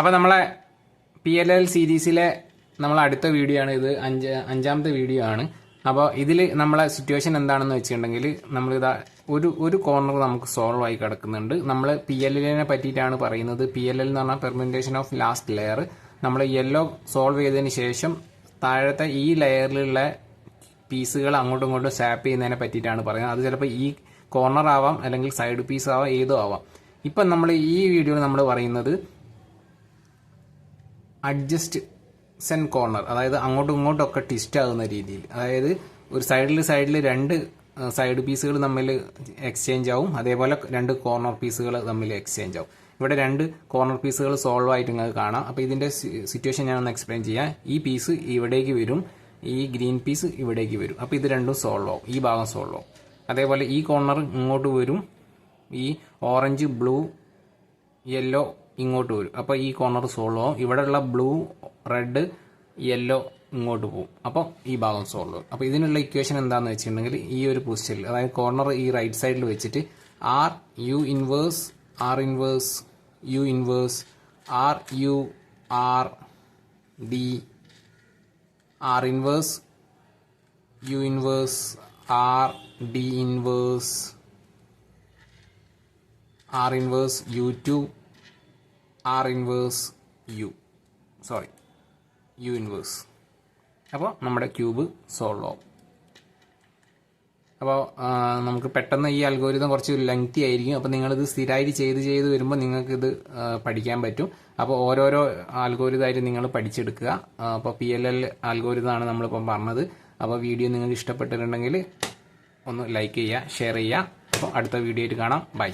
അപ്പോൾ നമ്മളെ P L L സീരീസിലെ നമ്മളെ അടുത്ത വീഡിയോ ആണ് ഇത്. അഞ്ച് അഞ്ചാമത്തെ വീഡിയോ ആണ്. അപ്പോൾ ഇതിൽ നമ്മളെ സിറ്റുവേഷൻ എന്താണെന്ന് വെച്ചിട്ടുണ്ടെങ്കിൽ ഇതാ ഒരു ഒരു കോർണർ നമുക്ക് സോൾവ് ആയി കിടക്കുന്നുണ്ട്. നമ്മൾ പി എൽ എല്ലിനെ പറ്റിയിട്ടാണ് പറയുന്നത്. പി എൽ എൽ എന്ന് പറഞ്ഞാൽ പെർമെന്റേഷൻ ഓഫ് ലാസ്റ്റ് ലെയർ നമ്മൾ യെല്ലോ സോൾവ് ചെയ്തതിന് ശേഷം താഴത്തെ ഈ ലെയറിലുള്ള പീസുകൾ അങ്ങോട്ടും ഇങ്ങോട്ടും സ്വാപ്പ് ചെയ്യുന്നതിനെ പറ്റിയിട്ടാണ് പറയുന്നത്. അത് ചിലപ്പോൾ ഈ കോർണർ ആവാം അല്ലെങ്കിൽ സൈഡ് പീസ് ആവാം ഏതോ ആവാം. ഇപ്പം നമ്മൾ ഈ വീഡിയോയിൽ നമ്മൾ പറയുന്നത് അഡ്ജസ്റ്റ് സെൻ കോർണർ അതായത് അങ്ങോട്ടും ഇങ്ങോട്ടും ഒക്കെ ട്വിസ്റ്റ് ആകുന്ന രീതിയിൽ. അതായത് ഒരു സൈഡിൽ സൈഡിൽ രണ്ട് സൈഡ് പീസുകൾ തമ്മിൽ എക്സ്ചേഞ്ച് ആവും. അതേപോലെ രണ്ട് കോർണർ പീസുകൾ തമ്മിൽ എക്സ്ചേഞ്ച് ആവും. ഇവിടെ രണ്ട് കോർണർ പീസുകൾ സോൾവ് ആയിട്ട് നിങ്ങൾക്ക് കാണാം. അപ്പോൾ ഇതിന്റെ സിറ്റുവേഷൻ ഞാനൊന്ന് എക്സ്പ്ലെയിൻ ചെയ്യാം. ഈ പീസ് ഇവിടേക്ക് വരും ഈ ഗ്രീൻ പീസ് ഇവിടേക്ക് വരും. അപ്പോൾ ഇത് രണ്ടും സോൾവ് ആവും. ഈ ഭാഗം സോൾവ് ആവും. അതേപോലെ ഈ കോർണർ ഇങ്ങോട്ട് വരും. ഈ ഓറഞ്ച് ബ്ലൂ യെല്ലോ ഇങ്ങോട്ട് വരും. അപ്പോൾ ഈ കോർണർ സോൾവ് ആവും. ഇവിടെയുള്ള ബ്ലൂ റെഡ് യെല്ലോ ഇങ്ങോട്ട് പോകും അപ്പോൾ ഈ ഭാഗം സോൾവ് ആവും. അപ്പോൾ ഇതിനുള്ള ഇക്വേഷൻ എന്താണെന്ന് വെച്ചിട്ടുണ്ടെങ്കിൽ ഈ ഒരു പൊസിഷനിൽ അതായത് കോർണർ ഈ റൈറ്റ് സൈഡിൽ വെച്ചിട്ട് R U inverse R inverse U inverse R U R D R inverse U inverse R D inverse R inverse U two R inverse U sorry U inverse അപ്പോൾ നമ്മുടെ ക്യൂബ് സോൾവ് ആവും. അപ്പോൾ നമുക്ക് പെട്ടെന്ന് ഈ algorithm കുറച്ച് lengthy ആയിരിക്കും. അപ്പോൾ നിങ്ങളിത് സ്ഥിരമായിട്ട് ചെയ്ത് ചെയ്ത് വരുമ്പോൾ നിങ്ങൾക്ക് ഇത് പഠിക്കാൻ പറ്റും. അപ്പോൾ ഓരോരോ ആൽഗോരിതമായിട്ട് നിങ്ങൾ പഠിച്ചെടുക്കുക. അപ്പോൾ പി എൽ എൽ ആൽഗോരിതമാണ് നമ്മളിപ്പം പറഞ്ഞത്. അപ്പോൾ വീഡിയോ നിങ്ങൾക്ക് ഇഷ്ടപ്പെട്ടിട്ടുണ്ടെങ്കിൽ ഒന്ന് ലൈക്ക് ചെയ്യുക ഷെയർ ചെയ്യുക. അപ്പോൾ അടുത്ത വീഡിയോ ആയിട്ട് കാണാം. ബൈ